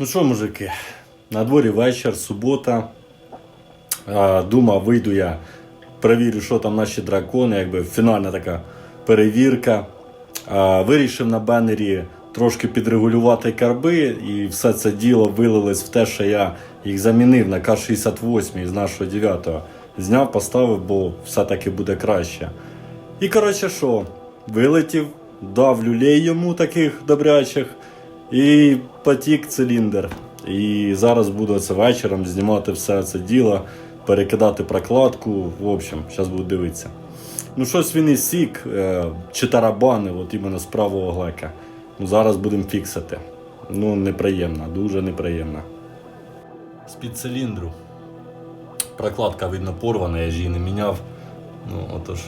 Ну що, мужики, на дворі вечір, субота. Думав, вийду я, перевірю, що там наші дракони, якби фінальна така перевірка. Вирішив на бенері трошки підрегулювати карби, і все це діло вилилось в те, що я їх замінив на К-68 з нашого 9-го. Зняв, поставив, бо все-таки буде краще. І коротше що, вилетів, дав люлей йому таких добрячих, і потік циліндр. І зараз буду це вечором знімати все це діло, перекидати прокладку. В общем, зараз буду дивитися. Ну, щось він і сік, е, чи тарабани, от іменно з правого глека. Ну, зараз будемо фіксити. Ну, неприємно, дуже неприємно. З-під циліндру. Прокладка, видно, порвана, я ж її не міняв. Ну, отож,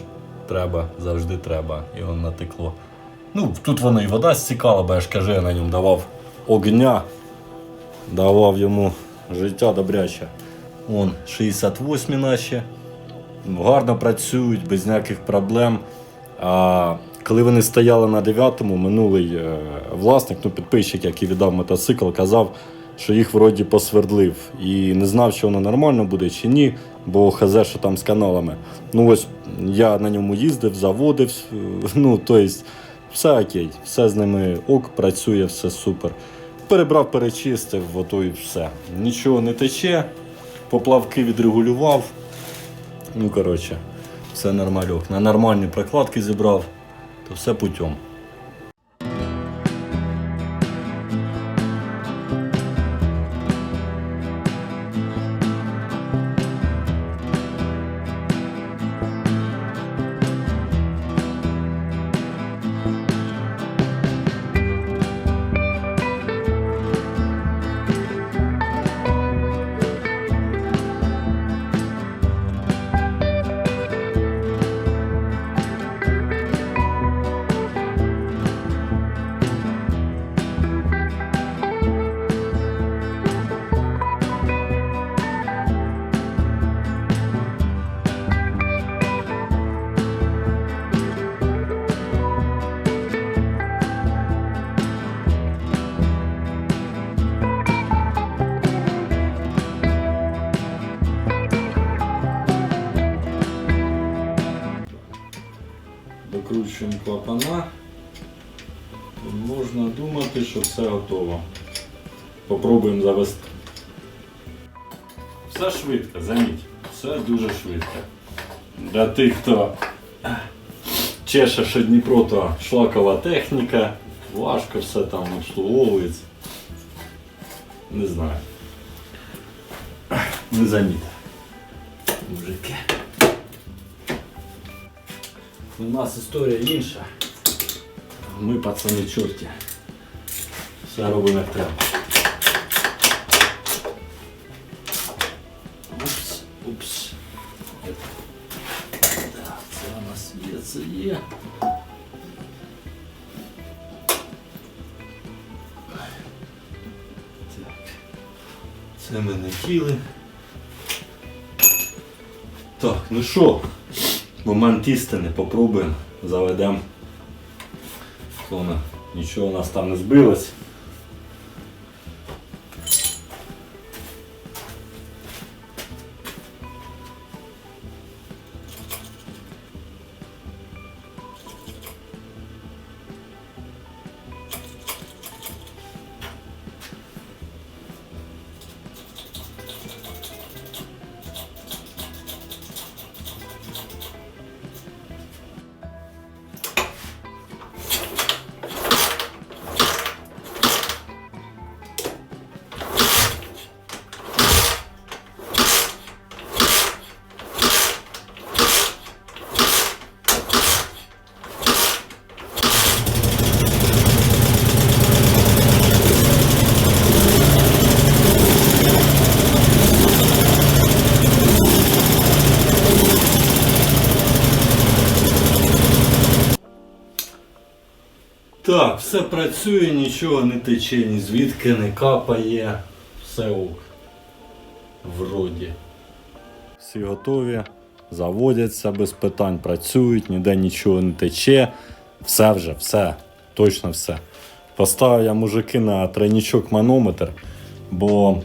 треба, завжди треба. І воно натекло. Ну, тут воно і вода стікала, бо я ж кажу, я на ньому давав огня, давав йому життя добряче. Вон 68 наші. Гарно працюють, без ніяких проблем. А коли вони стояли на 9-му, минулий е, власник, ну підписчик, який віддав мотоцикл, казав, що їх вроді посвердлив. І не знав, чи воно нормально буде чи ні, бо хз, що там з каналами. Ну ось я на ньому їздив, заводив. е, Ну, тобто, все окей, все з ними ок, працює, все супер. Перебрав, перечистив, ото і все. Нічого не тече, поплавки відрегулював. Ну, коротше, все нормальок. На нормальні прокладки зібрав, то все путем. Все готово. Попробуємо завести. Все швидко, заміть. Все дуже швидко. Для тих, хто чеше, що Дніпро, то шлакова техніка, важко все там обслуговується. Не знаю. Не заміть. Мужики. У нас історія інша. Ми пацани чорті. Все робимо як треба. Упс, упс. Так, це у нас є, це є. Так. Це ми не тіли. Так, ну що? Момент істини, попробуємо, заведемо. Нічого у нас там не збилось. Так, все працює, нічого не тече, ні звідки не капає. Все ок. Вроді. Всі готові, заводяться без питань, працюють, ніде нічого не тече. Все вже, все, точно все. Поставив я мужики на тройничок манометр. бо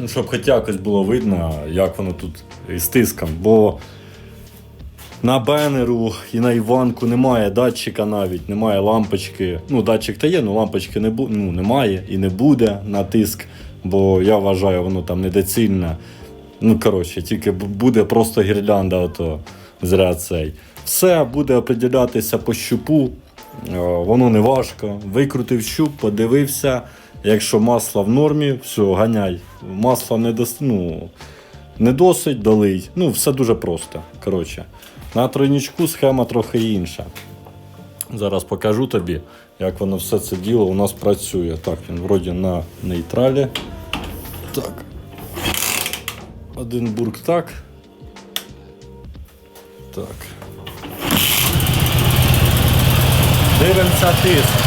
ну, щоб хоч якось було видно, як воно тут із тиском. Бо на бенеру і на Іванку немає датчика навіть, немає лампочки. Ну, датчик та є, але лампочки не бу... ну, немає і не буде на тиск, бо я вважаю, воно там недоцільне. Ну, коротше, тільки буде просто гірлянда, ото зря цей. Все буде определятися по щупу, е, воно не важко. Викрутив щуп, подивився. Якщо масло в нормі, все, ганяй. Масла не дос... ну, не досить, долий. Ну, все дуже просто. Коротше. На тройничку схема трохи інша. Зараз покажу тобі, як воно все це діло у нас працює. Так, він вроді на нейтралі. Так. Один бурк так. Так. Дивимося тиск.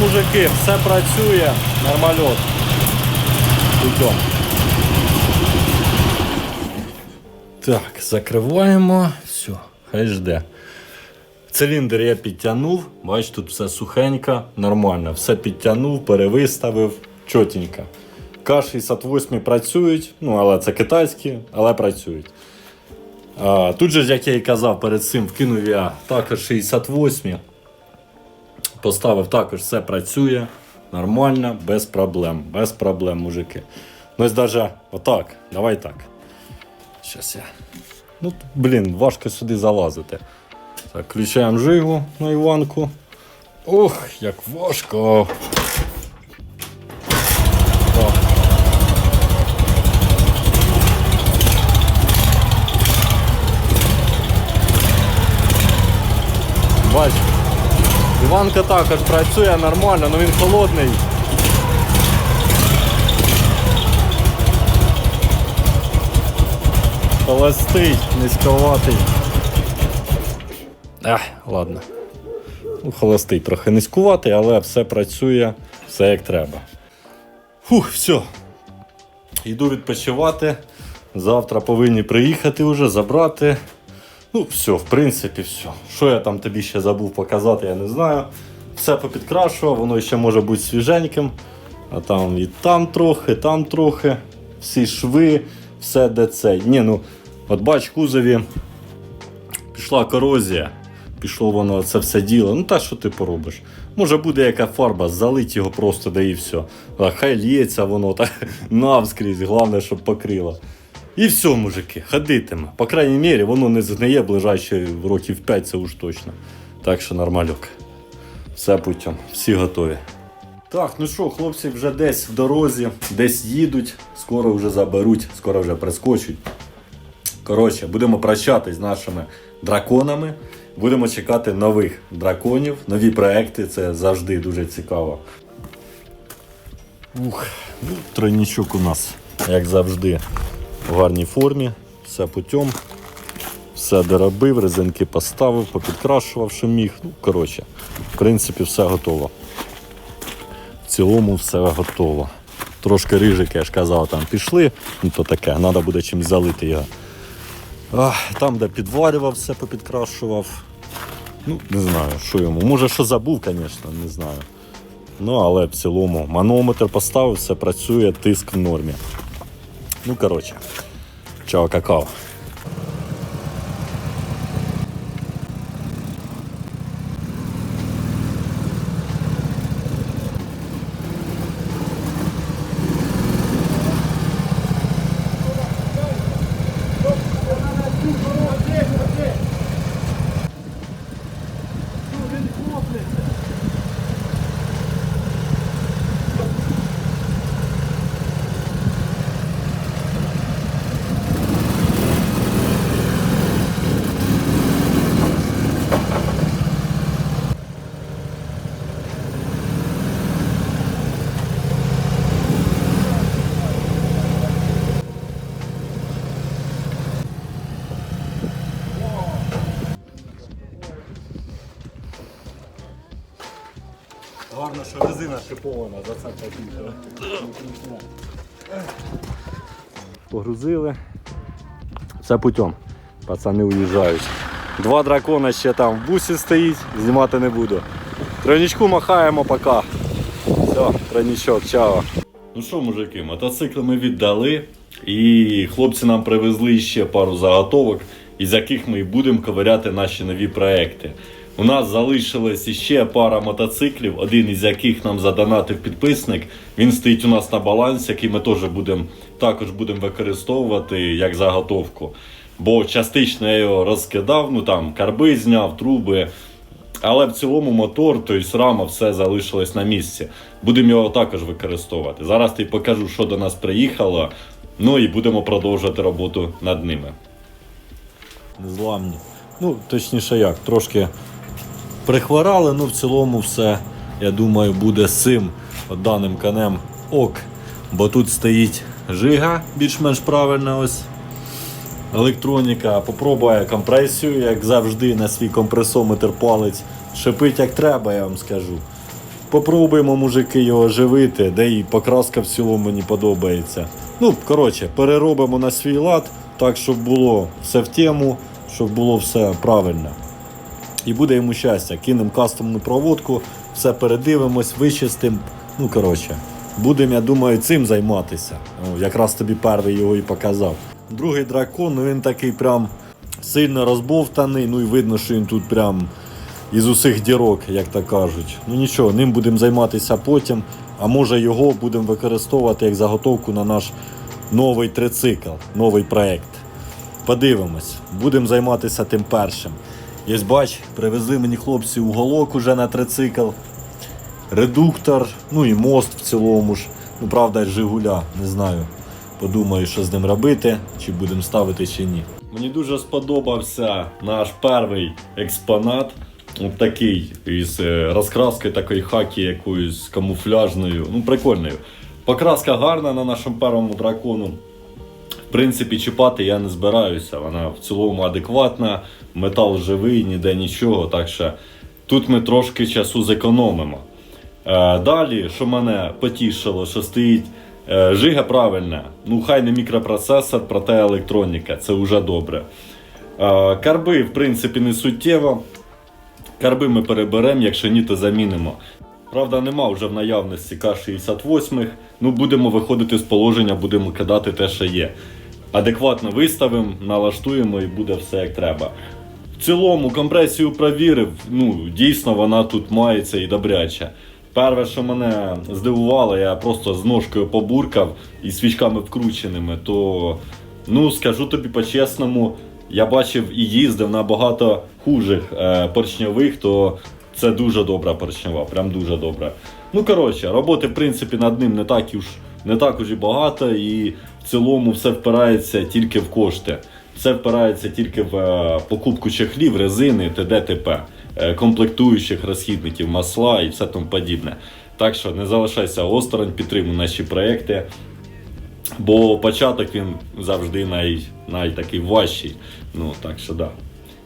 Ну, мужики, все працює, нормальот. Йдем. Так, закриваємо. Все, хай жде. Циліндр я підтягнув, бач, тут все сухенько, нормально. Все підтягнув, перевиставив, чотенько. К-68 працюють, ну, але це китайські, але працюють. А, тут же, як я і казав, перед цим вкинув я також 68. Поставив також, все працює нормально, без проблем. Без проблем, мужики. Ну ось даже отак. Давай так. Щас я. Ну, блін, важко сюди залазити. Так, включаємо жигу на Іванку. Ох, як важко. Так. Іванка також працює нормально, але він холодний. Холостий, низьковатий. Ах, ладно. Ну, холостий трохи низькуватий, але все працює, все як треба. Фух, все. Йду відпочивати. Завтра повинні приїхати вже, забрати. Ну, все, в принципі, все. Що я там тобі ще забув показати, я не знаю. Все попідкрашував, воно ще може бути свіженьким. А там і там трохи, там трохи. Всі шви, все де це. Ні, ну, от бач, кузові пішла корозія. Пішло воно це все діло. Ну та що ти поробиш? Може буде яка фарба, залить його просто да і все. Хай лється воно так навскрізь, головне, щоб покрило. І все, мужики, ходитиме. По крайній мірі, воно не згниє ближайші років 5, це уж точно. Так що нормальок. Все путем, всі готові. Так, ну що, хлопці вже десь в дорозі, десь їдуть, скоро вже заберуть, скоро вже прискочуть. Коротше, будемо прощатись з нашими драконами. Будемо чекати нових драконів, нові проекти. Це завжди дуже цікаво. Ух, ну, тройнічок у нас, як завжди, в гарній формі. Все путем. Все доробив, резинки поставив, попідкрашував, що міг. Ну, коротше, в принципі, все готово. В цілому все готово. Трошки рижики, я ж казав, там пішли, ну то таке, треба буде чимось залити його. Ах, там, де підварював, все попідкрашував. Ну, не знаю, що йому. Може, що забув, звісно, не знаю. Ну, але в цілому манометр поставив, все працює, тиск в нормі. Ну, коротше, чао, какао. Шипована, за це хотів. Погрузили. Все путем. Пацани уїжджають. Два дракона ще там в бусі стоїть, знімати не буду. Тройничку махаємо пока. Все, тройничок, чао. Ну що, мужики, мотоцикли ми віддали, і хлопці нам привезли ще пару заготовок, із яких ми і будемо ковиряти наші нові проекти. У нас залишилось ще пара мотоциклів, один із яких нам задонатив підписник. Він стоїть у нас на балансі, який ми теж будемо також будемо використовувати як заготовку. Бо частично я його розкидав, ну там карби зняв, труби. Але в цілому мотор, тобто рама, все залишилось на місці. Будемо його також використовувати. Зараз я покажу, що до нас приїхало. Ну і будемо продовжувати роботу над ними. Незламні. Ну, точніше як, трошки прихворали, ну в цілому все, я думаю, буде з цим даним конем ок. Бо тут стоїть жига, більш-менш правильна ось електроніка. Попробує компресію, як завжди, на свій компресометр палець. Шипить як треба, я вам скажу. Попробуємо, мужики, його живити, де і покраска в цілому мені подобається. Ну, коротше, переробимо на свій лад, так, щоб було все в тему, щоб було все правильно. І буде йому щастя. Кинемо кастомну проводку, все передивимось, вичистимо. Ну, коротше, будемо, я думаю, цим займатися. О, якраз тобі перший його і показав. Другий дракон, ну він такий прям сильно розбовтаний, ну і видно, що він тут прям із усіх дірок, як то кажуть. Ну нічого, ним будемо займатися потім, а може його будемо використовувати як заготовку на наш новий трицикл, новий проект. Подивимось, будемо займатися тим першим. Є бач, привезли мені хлопці уголок уже на трицикл, редуктор, ну і мост в цілому ж. Ну, правда, Жигуля, не знаю. Подумаю, що з ним робити, чи будемо ставити, чи ні. Мені дуже сподобався наш перший експонат. От такий із е, розкраскою такої хакі якоюсь камуфляжною. Ну, прикольною. Покраска гарна на нашому першому дракону. В принципі, чіпати я не збираюся. Вона в цілому адекватна, метал живий, ніде нічого. Так що тут ми трошки часу зекономимо. Е, далі, що мене потішило, що стоїть е, жига правильна. Ну, хай не мікропроцесор, проте електроніка. Це вже добре. Е, карби, в принципі, не суттєво. Карби ми переберемо, якщо ні, то замінимо. Правда, нема вже в наявності К-68. Ну, будемо виходити з положення, будемо кидати те, що є. Адекватно виставимо, налаштуємо і буде все як треба. В цілому компресію провірив, ну дійсно вона тут мається і добряча. Перше, що мене здивувало, я просто з ножкою побуркав і свічками вкрученими, то ну скажу тобі по-чесному, я бачив і їздив на багато хужих е, поршньових, то це дуже добра поршньова, прям дуже добра. Ну коротше, роботи в принципі над ним не так уж не так уж і багато, і в цілому все впирається тільки в кошти. Все впирається тільки в е, покупку чехлів, резини, т.д. т.п. е, комплектуючих розхідників, масла і все тому подібне. Так що не залишайся осторонь, підтримуй наші проекти. Бо початок він завжди най, най такий важчий. Ну, так що да.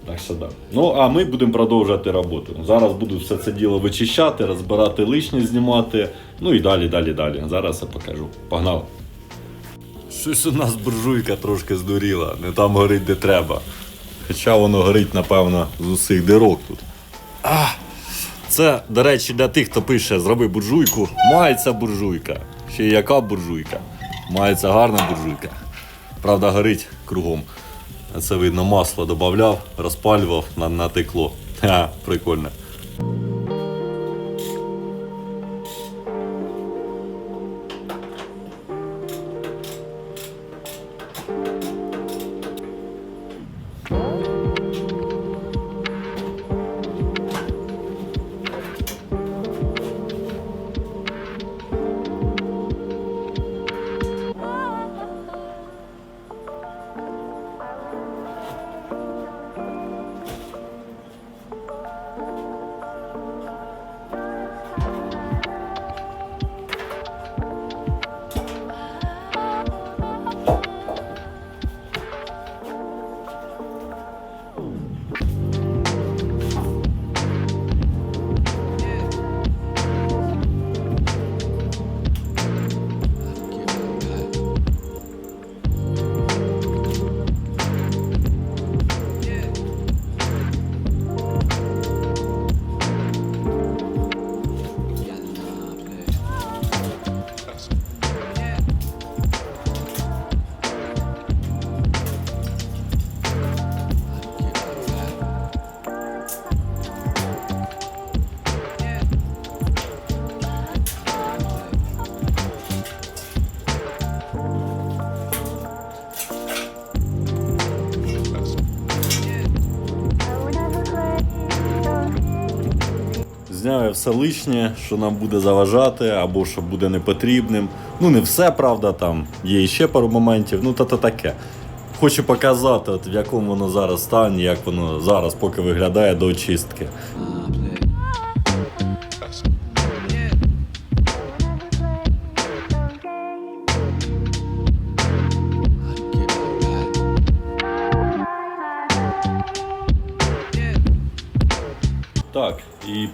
Так що да. Ну, а ми будемо продовжувати роботу. Зараз буду все це діло вичищати, розбирати лишнє, знімати. Ну і далі, далі, далі. Зараз я покажу. Погнали. Щось у нас буржуйка трошки здуріла, не там горить, де треба. Хоча воно горить, напевно, з усіх дирок тут. А, це, до речі, для тих, хто пише, зроби буржуйку. Мається буржуйка. Ще яка буржуйка? Мається гарна буржуйка. Правда, горить кругом. Це видно, масло додавав, розпалював, на- натекло. Ха, прикольно. Все лишнє, що нам буде заважати, або що буде непотрібним. Ну, не все, правда, там є ще пару моментів, ну та-та таке. Хочу показати, от в якому воно зараз стані, як воно зараз поки виглядає до очистки.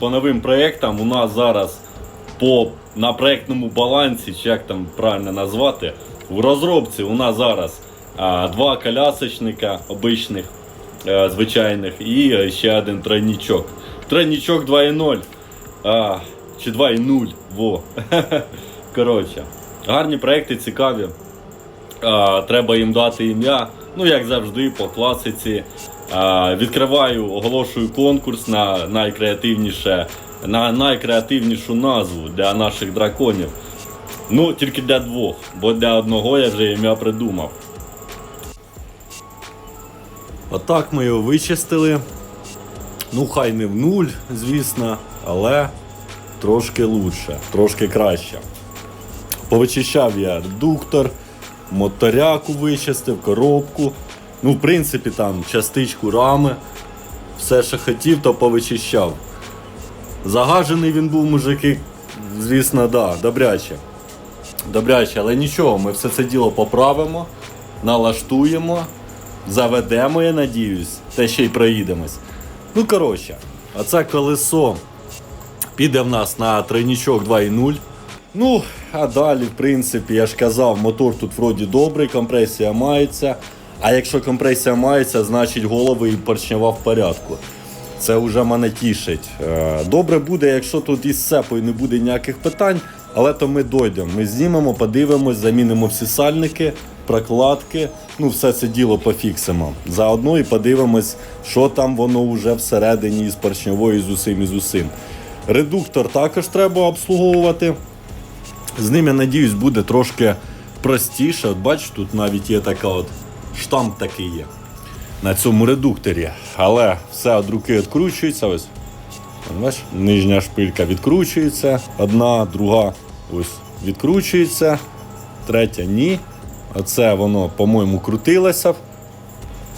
По новим проєктам у нас зараз по на проєктному балансі, чи як там правильно назвати, в розробці у нас зараз а, два колясочника обичних, е, звичайних, і е, ще один тройнічок. Тройнічок 2.0. А, чи 2.0. Во. Коротше, гарні проекти цікаві. А, треба їм дати ім'я. Ну, як завжди, по класиці. Відкриваю, оголошую конкурс на найкреативніше, на найкреативнішу назву для наших драконів. Ну, тільки для двох, бо для одного я вже ім'я придумав. Отак ми його вичистили. Ну, хай не в нуль, звісно, але трошки лучше, трошки краще. Повичищав я редуктор, моторяку вичистив, коробку. Ну, в принципі, там частичку рами. Все, що хотів, то повичищав. Загажений він був, мужики, звісно, да, добряче. Добряче, але нічого, ми все це діло поправимо, налаштуємо, заведемо, я надіюсь, та ще й проїдемось. Ну, коротше, а це колесо піде в нас на тройнічок 2.0. Ну, а далі, в принципі, я ж казав, мотор тут вроді добрий, компресія мається. А якщо компресія мається, значить голови і поршнева в порядку. Це вже мене тішить. Е, Добре буде, якщо тут із цепою не буде ніяких питань, але то ми дойдемо. Ми знімемо, подивимось, замінимо всі сальники, прокладки, ну все це діло пофіксимо. Заодно і подивимось, що там воно вже всередині із поршньовою, з усім і з усім. Редуктор також треба обслуговувати. З ним, я надіюсь, буде трошки простіше. От бачиш, тут навіть є така от штамп такий є на цьому редукторі. Але все від руки відкручується. Ось. Бачиш, нижня шпилька відкручується, одна, друга ось відкручується, третя ні. Оце воно, по-моєму, крутилося.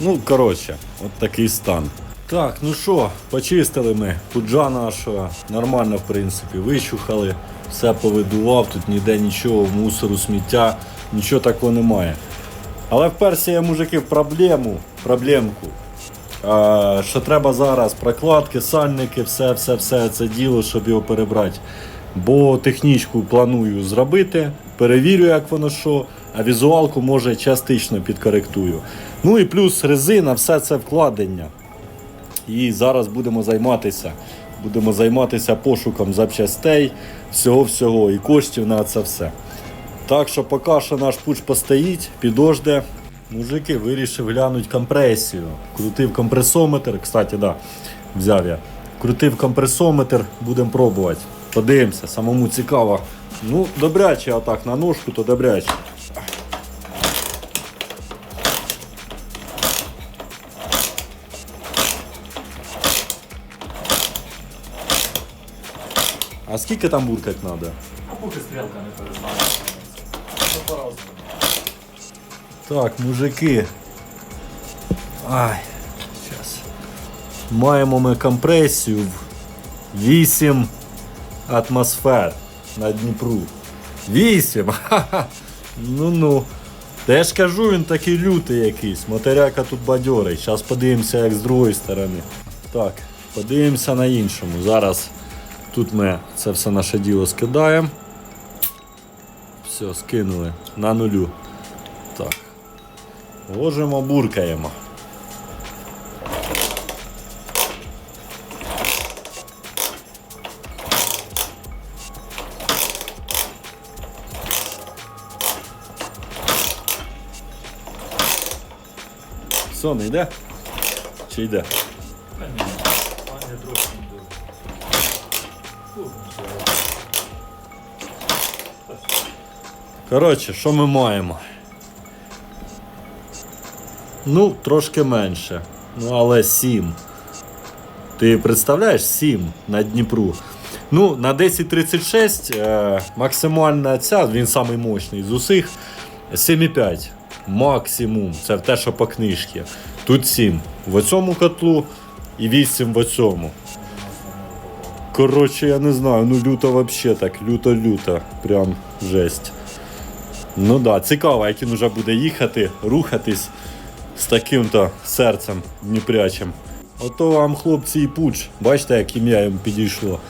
Ну, коротше, от такий стан. Так, ну що, почистили ми пуджа нашого. Нормально, в принципі, вичухали, все повидував, тут ніде нічого, мусору, сміття, нічого такого немає. Але вперся я, мужики, проблему, проблемку. А, що треба зараз прокладки, сальники, все, все, все це діло, щоб його перебрати. Бо технічку планую зробити, перевірю, як воно що, а візуалку може частично підкоректую. Ну і плюс резина, все це вкладення. І зараз будемо займатися. Будемо займатися пошуком запчастей, всього-всього і коштів на це все. Так що поки що наш пуч постоїть, підожде. Мужики вирішив глянути компресію. Крутив компресометр. Кстати, да, взяв я. Крутив компресометр, будемо пробувати. Подивимося, самому цікаво. Ну, добряче, а так на ножку, то добряче. А скільки там буркать треба? А поки стрілка не перезнає. По-разному. Так, мужики. Ай, зараз. Маємо ми компресію в 8 атмосфер на Дніпру. 8! Ха-ха. Ну-ну. Та я ж кажу, він такий лютий якийсь. Моторяка тут бадьорий. Зараз подивимося, як з другої сторони. Так, подивимося на іншому. Зараз тут ми це все наше діло скидаємо. Все, скинули на нулю. Так. Ложимо, буркаємо. Не йде? Чи йде? Коротше, що ми маємо? Ну, трошки менше. Ну, але 7. Ти представляєш 7 на Дніпру. Ну, на 1036 е, максимальна ця, він самий мощний з усіх 7,5 максимум. Це те, що по книжці. Тут 7 в цьому котлу і 8 в цьому. Коротше, я не знаю, ну люто вообще так, люто-люто. Прям жесть. Ну да, цікаво, як він вже буде їхати, рухатись з таким-то серцем дніпрячим. Ото вам, хлопці, і пуч. Бачите, як ім'я їм підійшло.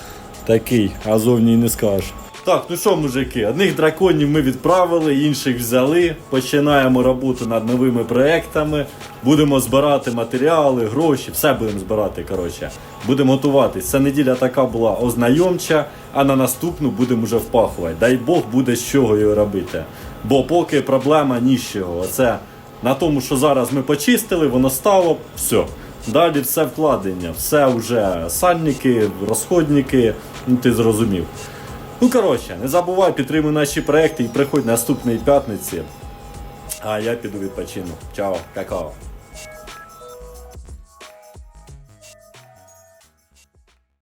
Такий, а зовні не скажеш. Так, ну що, мужики, одних драконів ми відправили, інших взяли. Починаємо роботу над новими проектами. Будемо збирати матеріали, гроші, все будемо збирати. Коротше. Будемо готуватись. Ця неділя така була ознайомча, а на наступну будемо вже впахувати. Дай Бог буде з чого його робити. Бо поки проблема ні Це. На тому, що зараз ми почистили, воно стало, все. Далі все вкладення, все вже сальники, розходники, ну ти зрозумів. Ну коротше, не забувай, підтримуй наші проекти і приходь наступної п'ятниці. А я піду відпочину. Чао, какао.